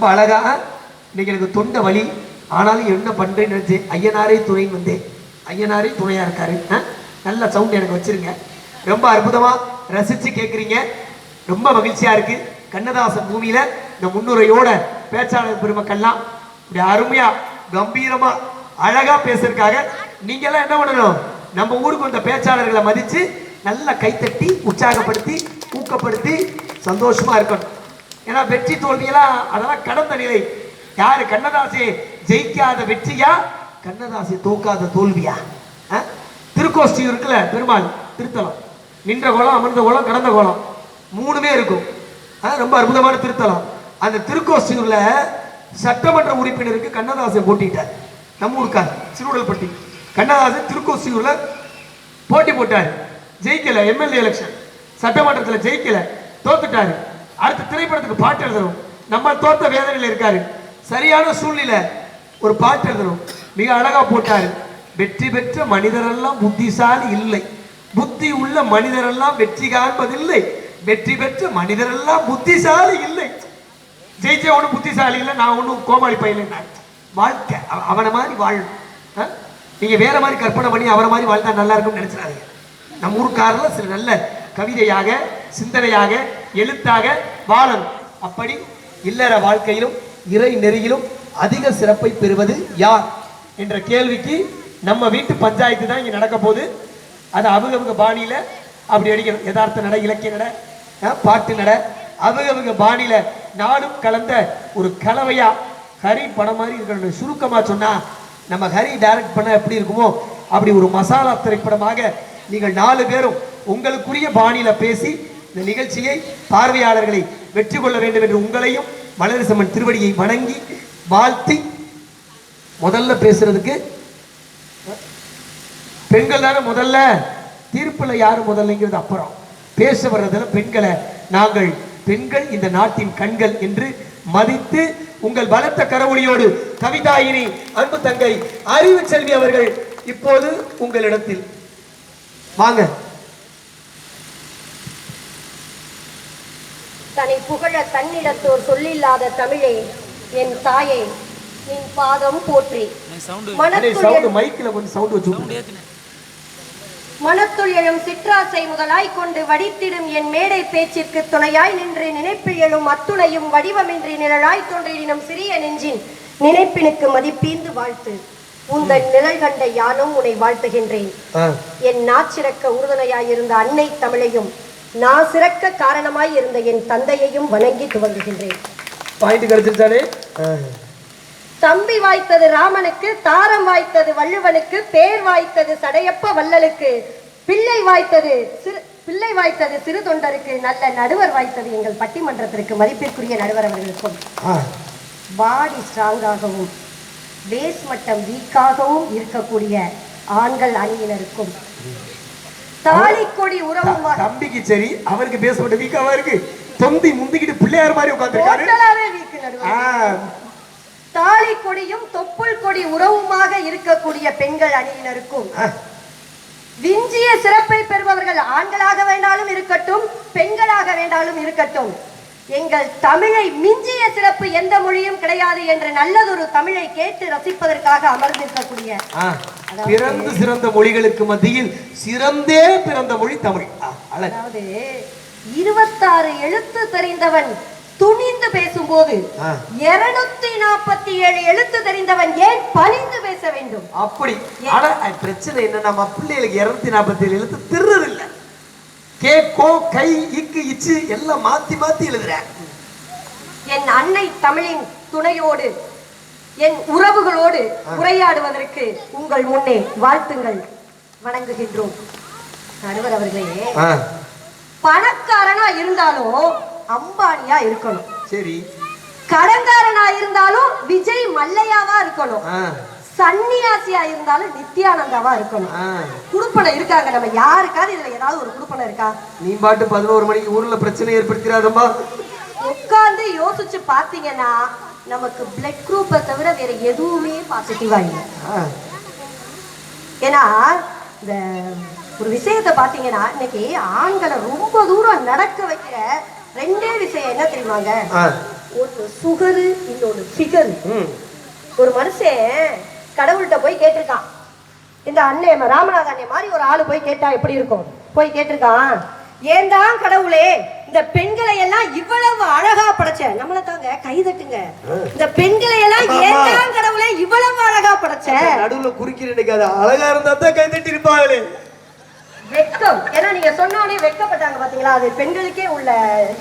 ரொம்ப அழகாக இன்னைக்கு எனக்கு தொண்டை வலி. ஆனாலும் என்ன பண்ணுறேன்னு நினச்சி ஐயனாரே துணைன்னு வந்தேன். ஐயனாரே துணையாக இருக்காரு. ஆ? நல்ல சவுண்ட் எனக்கு வச்சுருங்க. ரொம்ப அற்புதமாக ரசித்து கேட்குறீங்க ரொம்ப மகிழ்ச்சியாக இருக்குது கண்ணதாசன் பூமியில் இந்த முன்னுரையோட பேச்சாளர் பெருமக்கள்லாம் இப்படி அருமையாக கம்பீரமாக அழகாக பேசுறதுக்காக நீங்கள்லாம் என்ன பண்ணணும்? நம்ம ஊருக்கு வந்த பேச்சாளர்களை மதித்து நல்லா கைத்தட்டி உற்சாகப்படுத்தி ஊக்கப்படுத்தி சந்தோஷமாக இருக்கணும். ஏன்னா வெற்றி தோல்வியெல்லாம் அதெல்லாம் கடந்த நிலை. யாரு? கண்ணதாசி ஜெயிக்காத வெற்றியா? கண்ணதாசி தோக்காத தோல்வியா? ஆ? திருக்கோஷ்டி இருக்குல்ல பெருமாள் திருத்தலம். நின்ற கோலம் அமர்ந்த கோலம் கடந்த கோலம். மூணுமே இருக்கும். ரொம்ப அற்புதமான திருத்தலம். அந்த திருக்கோஷ்டியூர்ல சட்டமன்ற உறுப்பினருக்கு கண்ணதாசன் போட்டிட்டார். நம்ம ஊருக்கார் சிறுவடல்பட்டி கண்ணதாசன் திருக்கோசியூரில் போட்டி போட்டாரு. ஜெயிக்கல எம்எல்ஏ எலெக்ஷன் சட்டமன்றத்தில் ஜெயிக்கல தோத்துட்டாரு. அடுத்த திரைப்படத்துக்கு பாட்டு எழுதணும். நம்ம தோத்த வேதனையில் இருக்காரு. சரியான சூழ்நிலை. ஒரு பாட்டு எழுதணும். மிக அழகா போட்டாரு. வெற்றி பெற்ற மனிதரெல்லாம் புத்திசாலி இல்லை. புத்தி உள்ள மனிதரெல்லாம் வெற்றி காண்பதில்லை. வெற்றி பெற்ற மனிதரெல்லாம் புத்திசாலி இல்லை. ஜெயிச்ச ஒன்றும் புத்திசாலி இல்லை நான் ஒன்றும் கோமாளி பையன் வாழ்க்கை. அவனை மாதிரி வாழணும். ஆ? நீங்க வேற மாதிரி கற்பனை பண்ணி அவரை மாதிரி வாழ்ந்தா நல்லா இருக்கும்னு நினைச்சாரு நம்ம ஊருக்காரில் சில நல்ல கவிதையாக சிந்தனையாக எழுத்தாக வாழணும். அப்படி இல்லற வாழ்க்கையிலும் இறை நெறியிலும் அதிக சிறப்பை பெறுவது யார்? என்ற கேள்விக்கு நம்ம வீட்டு பஞ்சாயத்து தான் இங்கே நடக்க போகுது. அது அவங்க அவங்க அப்படி அடிக்கணும். யதார்த்த நட இலக்கிய நட பாட்டு நட. அவங்க அவங்க நானும் கலந்த ஒரு கலவையாக ஹரி படம் மாதிரி இருக்கணும் சுருக்கமாக சொன்னால் நம்ம ஹரி டைரக்ட் பண்ண எப்படி இருக்குமோ அப்படி ஒரு மசாலா திரைப்படமாக நீங்கள் நாலு பேரும் உங்களுக்குரிய பாணியில் பேசி இந்த நிகழ்ச்சியை பார்வையாளர்களை வெற்றி கொள்ள வேண்டும் என்று உங்களையும் மலரசம்மன் திருவடியை வணங்கி வாழ்த்தி முதல்ல பேசுறதுக்கு பெண்கள் தானே முதல்ல தீர்ப்புல யாரும் முதல்லங்கிறது அப்புறம். பேச வர்றதுல பெண்களை நாங்கள் பெண்கள் இந்த நாட்டின் கண்கள் என்று மதித்து உங்கள் பலத்த கரவொலியோடு கவிதாயினி அன்பு தங்கை அறிவு செல்வி அவர்கள் இப்போது உங்களிடத்தில். வாங்க. தன்னை புகழ தன்னிடத்தோர் சொல்லில்லாத தமிழே என் தாயே நின் பாதம் போற்றி. மனத்துள் எழும் சிற்றாசை முதலாய் கொண்டு வடித்திடும் என் மேடை பேச்சிற்கு துணையாய் நின்று நினைப்பில் எழும் அத்துணையும் வடிவமின்றி நிழலாய் தோன்றினும் சிறிய நெஞ்சின் நினைப்பினுக்கு மதிப்பீந்து வாழ்த்து. உந்தன் நிழல் கண்ட யானும் உன்னை வாழ்த்துகின்றேன். என் நாச்சிறக்க உறுதுணையாயிருந்த அன்னை தமிழையும் நான் சிறக்க காரணமாய் இருந்த என் தந்தையையும் வணங்கி துவங்குகின்றேன் பாயிண்ட் கிடைச்சிருச்சானே ஆ. தம்பி வாய்த்தது ராமனுக்கு தாரம் வாய்த்தது வள்ளுவனுக்கு பேர் வாய்த்தது சடையப்ப வள்ளலுக்கு பிள்ளை வாய்த்தது சிறு பிள்ளை வாய்த்தது சிறு தொண்டருக்கு நல்ல நடுவர் வாய்த்தது எங்கள் பட்டிமன்றத்திற்கு மதிப்பிற்குரிய நடுவர் அவர்களுக்கும். பாடி ஸ்ட்ராங்காகவும் பேஸ் மட்டம் வீக்காகவும் இருக்கக்கூடிய ஆண்கள் அணியினருக்கும் தாலிக்கொடி உறவுமாக தம்பிக்கு சரி அவருக்கு பேசப்பட்ட வீக்காவா இருக்கு. தொந்தி முந்திக்கிட்டு பிள்ளையார் மாதிரி உட்காந்துருக்காரு தாலி கொடியும் தொப்புள் கொடி உறவுமாக இருக்கக்கூடிய பெண்கள் அணியினருக்கும் விஞ்சிய சிறப்பை பெறுபவர்கள் ஆண்களாக வேண்டாலும் இருக்கட்டும் பெண்களாக வேண்டாலும் இருக்கட்டும். எங்கள் தமிழை மிஞ்சிய சிறப்பு எந்த மொழியும் கிடையாது என்ற நல்லதொரு தமிழை கேட்டு ரசிப்பதற்காக அமர்ந்திருக்கக்கூடிய பிறந்து சிறந்த மொழிகளுக்கு மத்தியில் சிறந்தே பிறந்த மொழி தமிழ். அதாவது இருபத்தாறு எழுத்து தெரிந்தவன் துணிந்து பேசும்போது. இருநூத்தி நாற்பத்தி ஏழு எழுத்து தெரிந்தவன் ஏன் பணிந்து பேச வேண்டும்? அப்படி. ஆனா பிரச்சனை என்ன நம்ம பிள்ளைகளுக்கு இருநூத்தி நாற்பத்தி ஏழு எழுத்து திருறது இல்ல கே கோ கை இக்கு இச்சு எல்லாம் மாத்தி மாத்தி எழுதுறேன் என் அன்னை தமிழின் துணையோடு என் உறவுகளோடு உரையாடுவதற்கு உங்கள் முன்னே வாழ்த்துங்கள் வணங்குகின்றோம். நடுவர் அவர்களே பணக்காரனா இருந்தாலும் அம்பானியா இருக்கணும். சரி. கடன்காரனா இருந்தாலும் விஜய் மல்லையாவா இருக்கணும். சன்னியாசியா இருந்தாலும் நித்யானந்தாவா இருக்கணும். குடுப்பனை இருக்காங்க. நம்ம யாருக்காவது இதுல ஏதாவது ஒரு குடுப்பனை இருக்கா? நீ பாட்டு பதினோரு மணிக்கு ஊர்ல பிரச்சனை ஏற்படுத்திடாதம்மா உட்கார்ந்து யோசிச்சு பாத்தீங்கன்னா நமக்கு பிளட் குரூப்பை தவிர வேற எதுவுமே பாசிட்டிவா இல்லை. ஏன்னா இந்த ஒரு விஷயத்தை பாத்தீங்கன்னா இன்னைக்கு ஆண்களை ரொம்ப தூரம் நடக்க வைக்கிற ரெண்டே விஷயம் என்ன தெரியுமாங்க. ஒன்று சுகரு இன்னொன்று ஃபிகரு ஒரு மனுஷன் கடவுள்கிட்ட போய் கேட்டிருக்கான். இந்த அண்ணன் ராமநாத அண்ணன் மாதிரி ஒரு ஆளு போய் கேட்டா எப்படி இருக்கும்? போய் கேட்டிருக்கான். ஏன்தான் கடவுளே இந்த பெண்களை எல்லாம் இவ்வளவு அழகா படைச்ச நம்மள தாங்க கைதட்டுங்க இந்த பெண்களை எல்லாம் ஏன்தான் கடவுளே இவ்வளவு அழகா படைச்ச? நடுவுல குறுக்கிறேன் அது அழகா இருந்தா தான் கை தட்டி இருப்பாங்களே வெக்கம் ஏன்னா நீங்க சொன்னோடனே வெக்கப்பட்டாங்க பாத்தீங்களா? அது பெண்களுக்கே உள்ள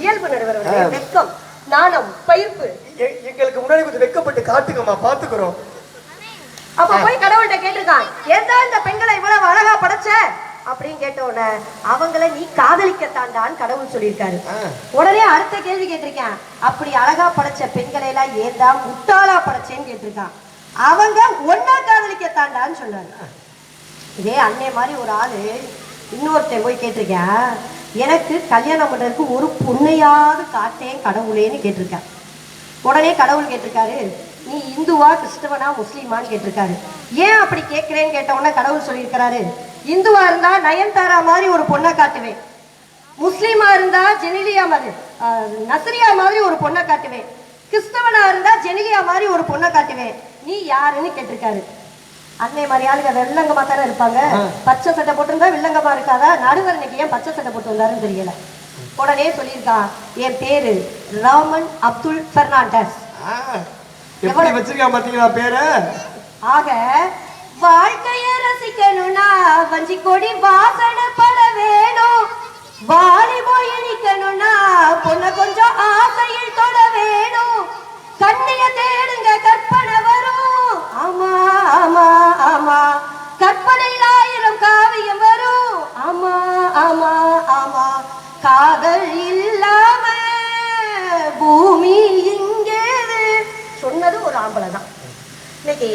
இயல்பு நடுவர் வெக்கம் நாணம் பயிர்ப்பு. எங்களுக்கு முன்னாடி கொஞ்சம் வெக்கப்பட்டு காட்டுங்கம்மா பாத்துக்கிறோம். அப்ப போய் கடவுள்கிட்ட கேட்டிருக்கான் ஏன்டா இந்த பெண்களை இவ்வளவு அழகா படைச்ச? அப்படின்னு கேட்ட உடனே அவங்கள நீ காதலிக்கத்தாண்டான்னு கடவுள் சொல்லியிருக்காரு. உடனே அடுத்த கேள்வி கேட்டிருக்கேன் அப்படி அழகா படைச்ச பெண்களை எல்லாம் ஏன்டா முட்டாளா படைச்சேன்னு கேட்டிருக்கான். அவங்க ஒன்னா காதலிக்கத்தாண்டான்னு சொன்னாரு இதே அண்ணே மாதிரி ஒரு ஆளு இன்னொருத்தன் போய் கேட்டிருக்கேன் எனக்கு கல்யாணம் பண்றதுக்கு ஒரு பொண்ணையாவது காட்டேன் கடவுளேன்னு கேட்டிருக்கேன். உடனே கடவுள் கேட்டிருக்காரு நீ இந்துவா கிறிஸ்தவனா முஸ்லீமான்னு கேட்டிருக்காரு. ஏன் அப்படி கேட்கிறேன்னு கேட்ட உடனே கடவுள் சொல்லியிருக்கிறாரு இந்துவா இருந்தா நயன்தாரா மாதிரி ஒரு பொண்ணை காட்டுவேன். முஸ்லீமா இருந்தா ஜெனிலியா மாதிரி ஆஹ், நஸ்ரியா மாதிரி ஒரு பொண்ணை காட்டுவேன். கிறிஸ்தவனா இருந்தா ஜெனிலியா மாதிரி ஒரு பொண்ணை காட்டுவேன். நீ யாருன்னு கேட்டிருக்காரு. அன்னை மாதிரி ஆளுங்க வெள்ளங்கமா தானே இருப்பாங்க. பச்சை சட்டை போட்டிருந்தா வில்லங்கமா இருக்காதா? நடுவர் இன்னைக்கு ஏன் பச்சை சட்டை போட்டு வந்தாருன்னு தெரியல. உடனே சொல்லியிருக்கான் என் பேரு ராமன் அப்துல் பெர்னாண்டஸ் எப்படி வச்சிருக்கான் பாத்தீங்களா பேரு? ஆக வாழ்க்கைய ரசிக்கணும்னா வஞ்சி கொடி வாசனை பட வேணும். வாலி போய் இனிக்கணும்னா பொண்ண கொஞ்சம் ஆசையில் தொட வேணும். கண்ணிய தேடுங்க கற்பனை வரும். ஆமா ஆமா ஆமா. கற்பனையில் ஆயிரம் காவியம் வரும். ஆமா ஆமா ஆமா. காதல் இல்லாம பூமி ஆம்பளை தான் இன்னைக்கு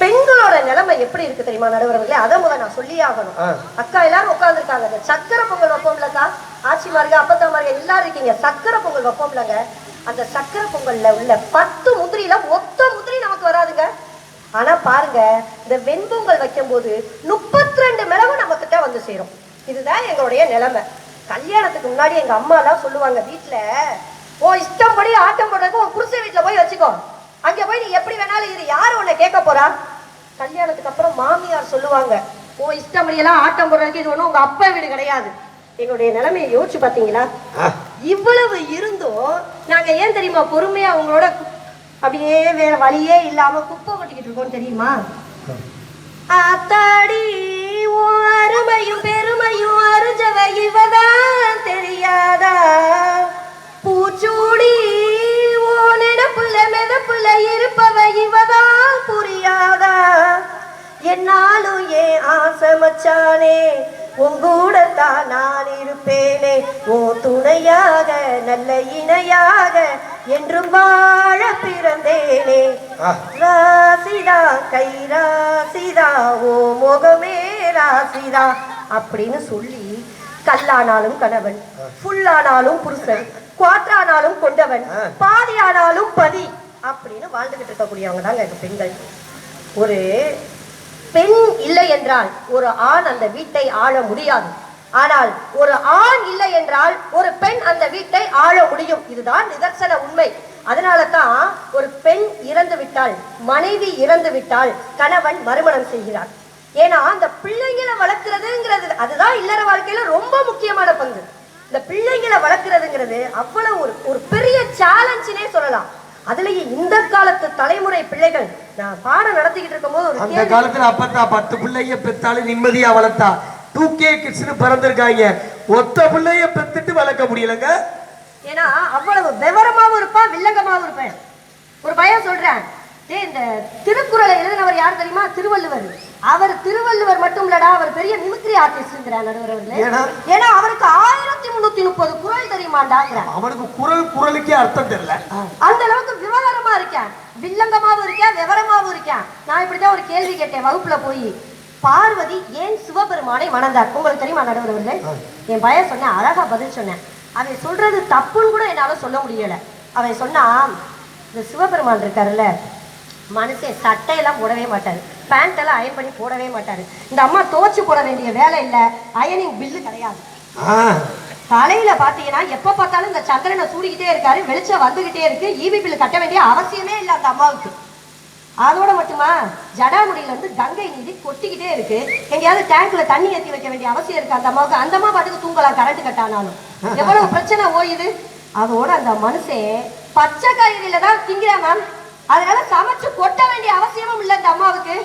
பெண்களோட நிலைமை எப்படி இருக்கு தெரியுமா நடுவர்களே? அதை முதல்ல நான் சொல்லி ஆகணும். அக்கா எல்லாரும் உட்காந்துருக்காங்க இந்த சக்கரை பொங்கல் வைப்போம்லக்கா ஆச்சி மாருங்க அப்பத்தா மாருங்க எல்லாரும் இருக்கீங்க. சக்கரை பொங்கல் வைப்போம்லங்க. அந்த சக்கரை பொங்கல்ல உள்ள பத்து முந்திரியில மொத்த முந்திரி நமக்கு வராதுங்க. ஆனா பாருங்க இந்த வெண்பொங்கல் வைக்கும்போது முப்பத்தி ரெண்டு மிளகு நம்ம கிட்ட வந்து சேரும். இதுதான் எங்களுடைய நிலைமை. கல்யாணத்துக்கு முன்னாடி எங்க அம்மா எல்லாம் சொல்லுவாங்க வீட்டுல ஓ இஷ்டப்படி ஆட்டம் போடுறதுக்கு உன் புருஷன் வீட்டுல போய் வச்சுக்கோ. அங்க போய் நீ எப்படி வேணாலும் இரு. யாரு உன்னை கேட்க போறா? கல்யாணத்துக்கு அப்புறம் மாமியார் சொல்லுவாங்க ஓ இஷ்டப்படி எல்லாம் ஆட்டம் போடுறதுக்கு இது ஒண்ணும் உங்க அப்பா வீடு கிடையாது. எங்களுடைய நிலைமையை யோசிச்சு பாத்தீங்களா இவ்வளவு இருந்தும் நாங்க ஏன் தெரியுமா பொறுமையா அவங்களோட அப்படியே வேற வழியே இல்லாம குப்பை கொட்டிக்கிட்டு இருக்கோம் தெரியுமா? ஆத்தாடி உன் அருமையும் பெருமையும் அறிஞ்சவ இவதான் என்னாலும் ஏன் ஆசை மச்சானே உன் கூடத்தான் நான் இருப்பேனே உன் துணையாக நல்ல இணையாக என்றும் வாழ பிறந்தேனே. ராசிதா கை ராசிதா ஓ முகமே ராசிதா அப்படின்னு சொல்லி கல்லானாலும் கணவன் ஃபுல்லானாலும் புருஷன் குவாற்றானாலும் கொண்டவன். பாதியானாலும் பதி அப்படின்னு வாழ்ந்துகிட்டு இருக்கக்கூடியவங்க தாங்க பெண்கள் ஒரு பெண் இல்லை என்றால் ஒரு ஆண் அந்த வீட்டை ஆள முடியாது. ஆனால் ஒரு ஆண் இல்லை என்றால் ஒரு பெண் அந்த வீட்டை ஆள முடியும். இதுதான் நிதர்சன உண்மை. அதனால தான் ஒரு பெண் இறந்து விட்டால் மனைவி இறந்து விட்டால் கணவன் மறுமணம் செய்கிறார். ஏன்னா அந்த பிள்ளைங்களை வளர்க்கறதுங்கிறது அதுதான் இல்லற வாழ்க்கையில ரொம்ப முக்கியமான பங்கு. இந்த பிள்ளைங்களை வளர்க்கறதுங்கிறது அவ்வளவு ஒரு ஒரு பெரிய சேலஞ்சினே சொல்லலாம். அதுலயும் இந்த காலத்து தலைமுறை பிள்ளைகள் நான் பாடம் நடத்திக்கிட்டு இருக்கும்போது ஒரு அந்த காலத்துல அப்பத்தா பத்து பிள்ளைய பெத்தாலும் நிம்மதியா வளர்த்தா. டூ கே கிட்ஸ்னு பிறந்திருக்காங்க. ஒத்த பிள்ளைய பெத்துட்டு வளர்க்க முடியலங்க? ஏன்னா அவ்வளவு விவரமாவும் இருப்பான் வில்லங்கமாவும் இருப்பேன் ஒரு பையன் சொல்றேன் டேய் இந்த திருக்குறளை எழுதினவர் யார் தெரியுமா? திருவள்ளுவர். அவர் திருவள்ளுவர் மட்டும் இல்லடா அவர் பெரிய மிமிக்ரி ஆர்டிஸ்ட்ங்கிறார் நடுவர் ஏன்னா? அவருக்கு ஆயிரத்தி முன்னூத்தி முப்பது குறள் தெரியுமாண்டாங்கிறார் அவனுக்கு குரல் குரலுக்கே அர்த்தம் தெரியல. அந்த அளவுக்கு விவகாரமா இருக்கேன். வில்லங்கமாவும் இருக்கேன் விவரமாவும் இருக்கேன். நான் இப்படிதான் ஒரு கேள்வி கேட்டேன் வகுப்புல போய். பார்வதி ஏன் சிவபெருமானை மணந்தார்? உங்களுக்கு தெரியுமா நடுவர் அவர்களே? என் பையன் சொன்னேன் அழகா பதில் சொன்னேன். அவன் சொல்றது தப்புன்னு கூட என்னால சொல்ல முடியல. அவன் சொன்னான் இந்த சிவபெருமான் இருக்காருல்ல மனுஷன் சட்டையெல்லாம் போடவே மாட்டாரு. பேண்ட் எல்லாம் அயன் பண்ணி போடவே மாட்டாரு. இந்த அம்மா துவச்சு போட வேண்டிய வேலை இல்லை. அயனிங் பில்லு கிடையாது. தலையில பாத்தீங்கன்னா எப்ப பார்த்தாலும் இந்த சந்திரனை சூடிக்கிட்டே இருக்காரு வெளிச்சம் வந்துகிட்டே இருக்கு ஈபி பில் கட்ட வேண்டிய அவசியமே இல்லை அந்த அம்மாவுக்கு. அதோட மட்டுமா ஜடாமுடியில இருந்து கங்கை நீதி கொட்டிக்கிட்டே இருக்கு. எங்கேயாவது டேங்க்ல தண்ணி ஏத்தி வைக்க வேண்டிய அவசியம் இருக்கு அந்த அம்மாவுக்கு. அந்த அம்மா பாட்டுக்கு தூங்கலாம் கரண்ட் கட்டானாலும். எவ்வளவு பிரச்சனை ஓயுது அதோட அந்த மனுஷன் பச்சை காய்கறியில தான் திங்கிறா மேம். அதனால சமைச்சு கொட்ட வேண்டிய அவசியமும் இல்லை இந்த அம்மாவுக்கு.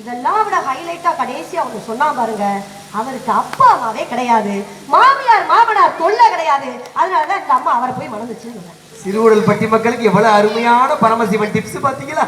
இதெல்லாம் விட ஹைலைட்டா கடைசியா அவங்க சொன்னா பாருங்க. அவருக்கு அப்பா அம்மாவே கிடையாது. மாமியார் மாமனார் தொல்லை கிடையாது. அதனாலதான் இந்த அம்மா அவரை போய் மணந்துச்சுன்னு சிறுவுடல் பட்டி மக்களுக்கு எவ்வளவு அருமையான பரமசிவன் டிப்ஸ் பாத்தீங்களா